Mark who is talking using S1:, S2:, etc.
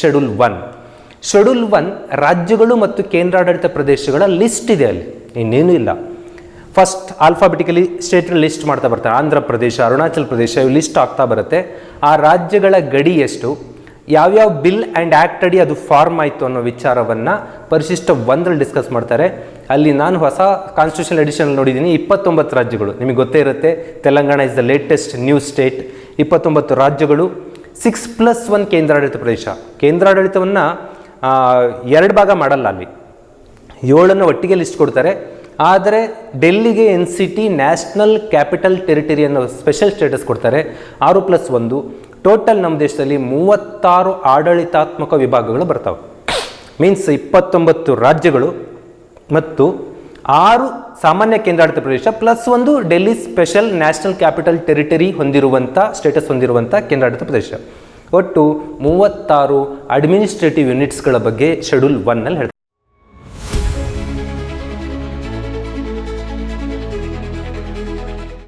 S1: Schedule one schedule one ರಾಜ್ಯಗಳು ಮತ್ತು ಕೇಂದ್ರಾಡಳಿತ ಪ್ರದೇಶಗಳ ಲಿಸ್ಟ್ ಇದೆ ಅಲ್ಲಿ. ಇನ್ನೇನೂ ಇಲ್ಲ. ಫಸ್ಟ್ ಆಲ್ಫಾಬೆಟಿಕಲಿ ಸ್ಟೇಟ್ ಲಿಸ್ಟ್ ಮಾಡ್ತಾ ಬರ್ತಾರೆ. ಆಂಧ್ರ ಪ್ರದೇಶ, ಅರುಣಾಚಲ ಪ್ರದೇಶ ಲಿಸ್ಟ್ ಆಗ್ತಾ ಬರುತ್ತೆ. ಆ ರಾಜ್ಯಗಳ ಗಡಿ ಎಷ್ಟು? ಯಾವ್ಯಾವ ಬಿಲ್ ಆ್ಯಂಡ್ ಆ್ಯಕ್ಟ್ ಅಡಿ ಅದು ಫಾರ್ಮ್ ಆಯಿತು ಅನ್ನೋ ವಿಚಾರವನ್ನು ಪರಿಶಿಷ್ಟ ಒಂದರಲ್ಲಿ ಡಿಸ್ಕಸ್ ಮಾಡ್ತಾರೆ. ಅಲ್ಲಿ ನಾನು ಹೊಸ ಕಾನ್ಸ್ಟಿಟ್ಯೂಷನ್ ಎಡಿಷನಲ್ಲಿ ನೋಡಿದ್ದೀನಿ. ಇಪ್ಪತ್ತೊಂಬತ್ತು ರಾಜ್ಯಗಳು. ನಿಮಗೆ ಗೊತ್ತೇ ಇರುತ್ತೆ. Telangana is the latest new state ಇಪ್ಪತ್ತೊಂಬತ್ತು ರಾಜ್ಯಗಳು ಸಿಕ್ಸ್ ಪ್ಲಸ್ ಒನ್ ಕೇಂದ್ರಾಡಳಿತ ಪ್ರದೇಶ. ಕೇಂದ್ರಾಡಳಿತವನ್ನು ಎರಡು ಭಾಗ ಮಾಡಲ್ಲ ಅಲ್ಲಿ. ಏಳನ್ನು ಒಟ್ಟಿಗೆ ಲಿಸ್ಟ್ ಕೊಡ್ತಾರೆ. ಆದರೆ ಡೆಲ್ಲಿಗೆ N C T national capital territory ಅನ್ನೋ ಸ್ಪೆಷಲ್ ಸ್ಟೇಟಸ್ ಕೊಡ್ತಾರೆ. ಆರು ಪ್ಲಸ್ ಒಂದು. ಟೋಟಲ್ ನಮ್ಮ ದೇಶದಲ್ಲಿ ಮೂವತ್ತಾರು ಆಡಳಿತಾತ್ಮಕ ವಿಭಾಗಗಳು ಬರ್ತಾವೆ. ಮೀನ್ಸ್ ಇಪ್ಪತ್ತೊಂಬತ್ತು ರಾಜ್ಯಗಳು ಮತ್ತು ಆರು ಸಾಮಾನ್ಯ ಕೇಂದ್ರಾಡಳಿತ ಪ್ರದೇಶ ಪ್ಲಸ್ ಒಂದು Delhi special national capital territory ಹೊಂದಿರುವಂಥ ಸ್ಟೇಟಸ್ ಹೊಂದಿರುವಂಥ ಕೇಂದ್ರಾಡಳಿತ ಪ್ರದೇಶ. ಒಟ್ಟು ಮೂವತ್ತಾರು ಅಡ್ಮಿನಿಸ್ಟ್ರೇಟಿವ್ ಯೂನಿಟ್ಸ್ಗಳ ಬಗ್ಗೆ ಶೆಡ್ಯೂಲ್ ಒನ್ನಲ್ಲಿ ಹೇಳ್ತಾರೆ.